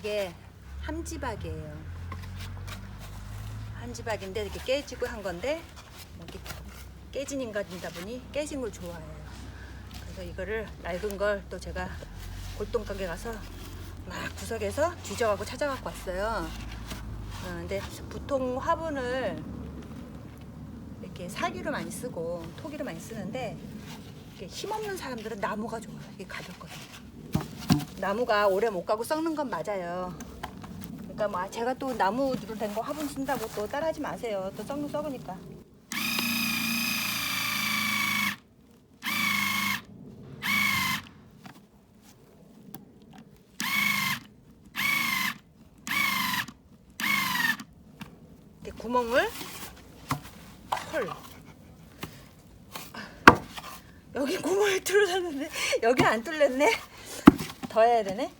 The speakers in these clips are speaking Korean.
이게 함지박이에요. 함지박인데 이렇게 깨지고 한 건데 이렇게 깨진 인간이다 보니 깨진 걸 좋아해요. 그래서 이거를 낡은 걸 또 제가 골동 가게 가서 막 구석에서 뒤져갖고 찾아갖고 왔어요. 어, 근데 보통 화분을 이렇게 사기로 많이 쓰고 토기로 많이 쓰는데 이렇게 힘없는 사람들은 나무가 좋아요. 이게 가볍거든요. 나무가 오래 못 가고 썩는 건 맞아요. 그러니까 뭐 제가 또 나무로 된 거 화분 쓴다고 또 따라하지 마세요. 또 썩는 썩으니까. 이렇게 구멍을 헐 여기 구멍이 뚫어졌는데 여기 안 뚫렸네 더 해야 되네?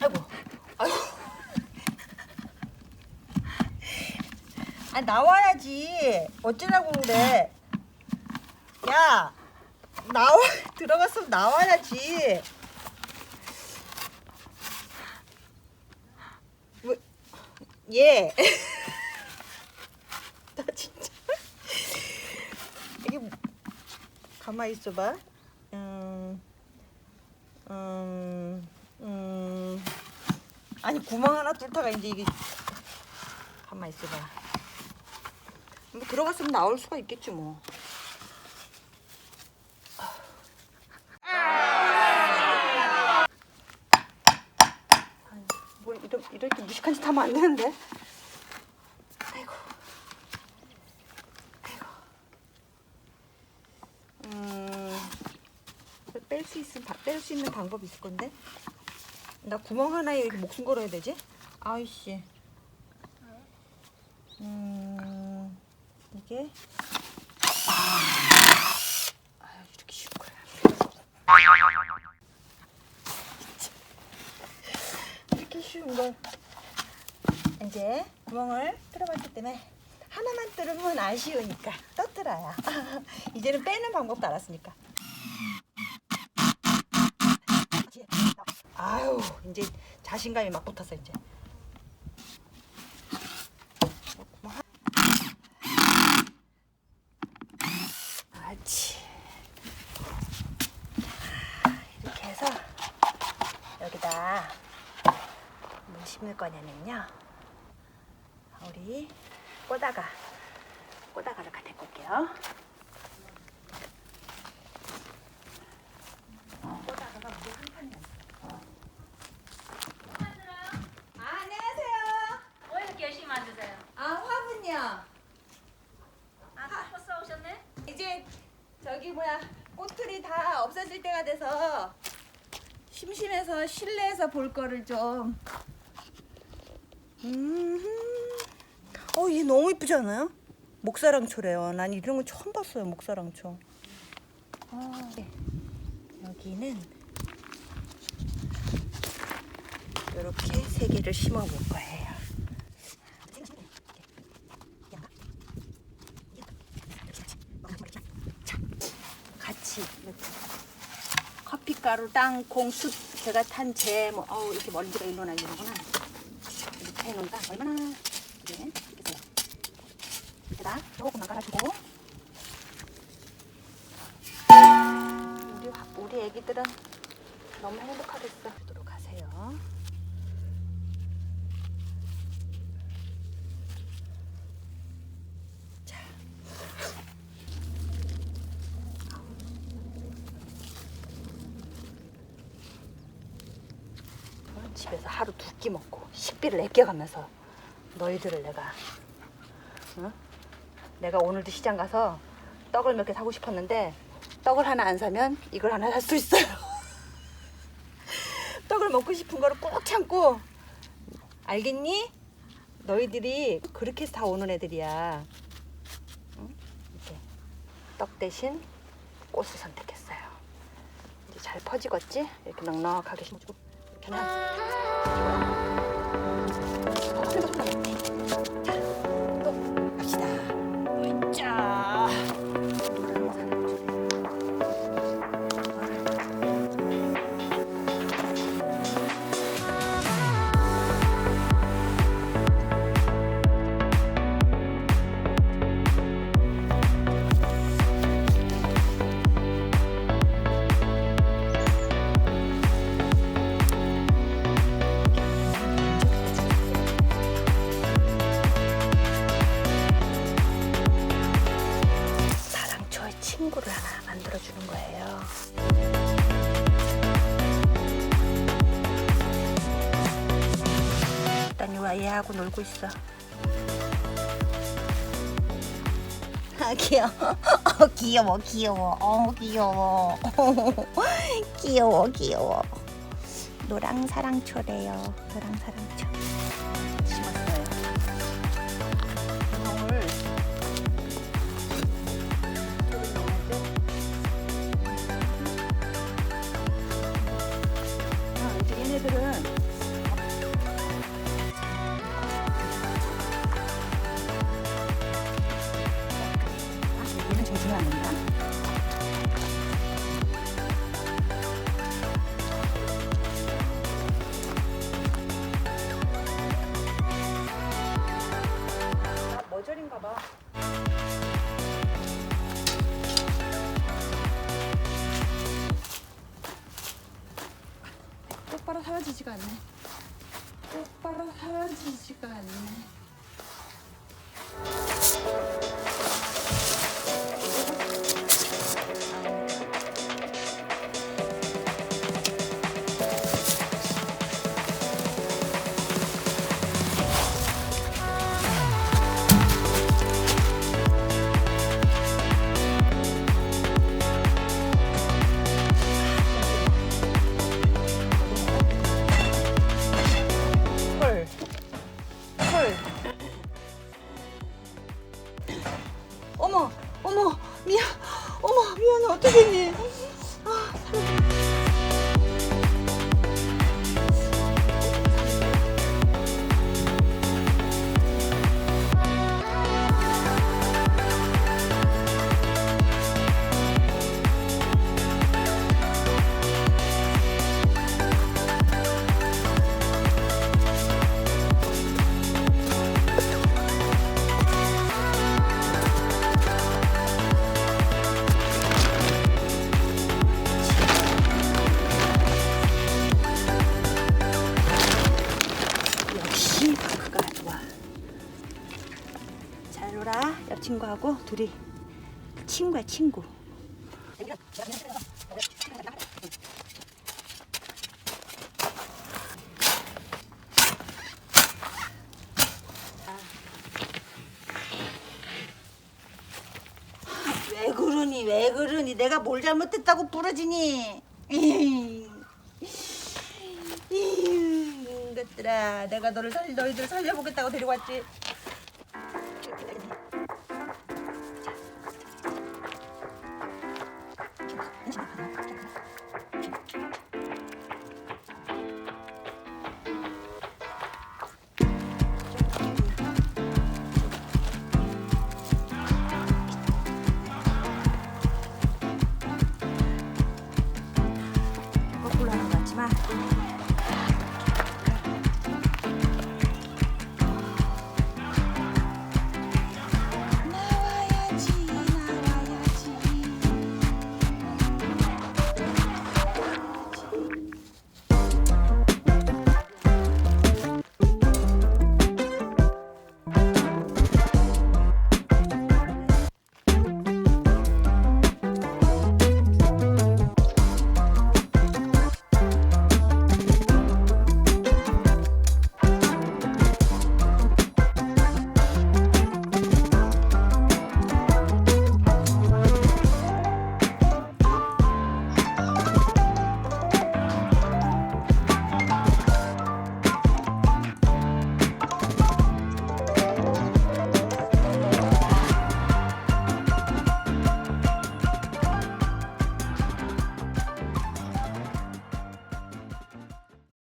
아이고. 아이고. 아 나와야지. 어쩌라고 그래? 야 나와 들어갔으면 나와야지. 뭐, 예. 나 진짜 이게 뭐- 가만히 있어봐. 음, 음, 음. 아니 구멍 하나 뚫다가 이제 이게 가만히 있어봐. 뭐 들어갔으면 나올 수가 있겠지 뭐. 이렇게, 이렇게 무식한 짓 하면 안 되는데. 아이고. 아이고. 음, 뺄 수 있는, 뺄 수 있는 방법이 있을 건데. 나 구멍 하나에 이렇게 목숨 걸어야 되지? 아이씨. 음, 이게. 아, 이렇게 쉬운 거야. 이렇게 쉬운 걸 이제 구멍을 뚫어봤기 때문에 하나만 뚫으면 아쉬우니까 또 뚫어요. 이제는 빼는 방법도 알았으니까. 아유 이제 자신감이 막 붙었어 이제. 그렇지. 이렇게 해서 여기다 뭘 심을 거냐면요. 우리 꼬다가 꼬다가를 갖다 볼게요. 꼬다가가 우리 한 판이 아, 안녕하세요. 왜 이렇게 열심히 만드세요? 아, 화분요. 아, 또 써오셨네? 이제 저기 뭐야 꽃들이 다 없어질 때가 돼서 심심해서 실내에서 볼 거를 좀. 음. 어, 얘 너무 이쁘지 않아요? 목사랑초래요. 난 이런 거 처음 봤어요. 목사랑초. 아, 네. 여기는 이렇게 세 개를 심어 볼 거예요. 자, 같이 커피가루, 땅콩, 숯 제가 탄 재, 뭐 어우 이렇게 먼지가 일로 날리는구나. 이렇게 해놓으니까 얼마나 이게 이렇게 여기다 조금만 깔아주고 우리 화- 우리 애기들은 너무 행복하겠어. 도록 하세요. 집에서 하루 두 끼 먹고 식비를 아껴가면서 너희들을 내가 어? 내가 오늘도 시장 가서 떡을 몇 개 사고 싶었는데 떡을 하나 안 사면 이걸 하나 살 수 있어요. 떡을 먹고 싶은 거를 꼭 참고 알겠니? 너희들이 그렇게 해서 다 오는 애들이야. 응? 이렇게 떡 대신 꽃을 선택했어요. 이제 잘 퍼지겠지? 이렇게 넉넉하게 심어주고 이렇 아이하고 놀고 있어. 아 귀여워. 어, 귀여워 귀여워. 어 귀여워. 귀여워 귀여워. 노랑 사랑초래요. 노랑 사랑초. 심었어요. 오늘 똑바로 사라 둘이 친구야 친구. 왜 그러니 왜 그러니? 내가 뭘 잘못했다고 부러지니? 이 것들아 내가 너를 살 너희들 살려보겠다고 데리고 왔지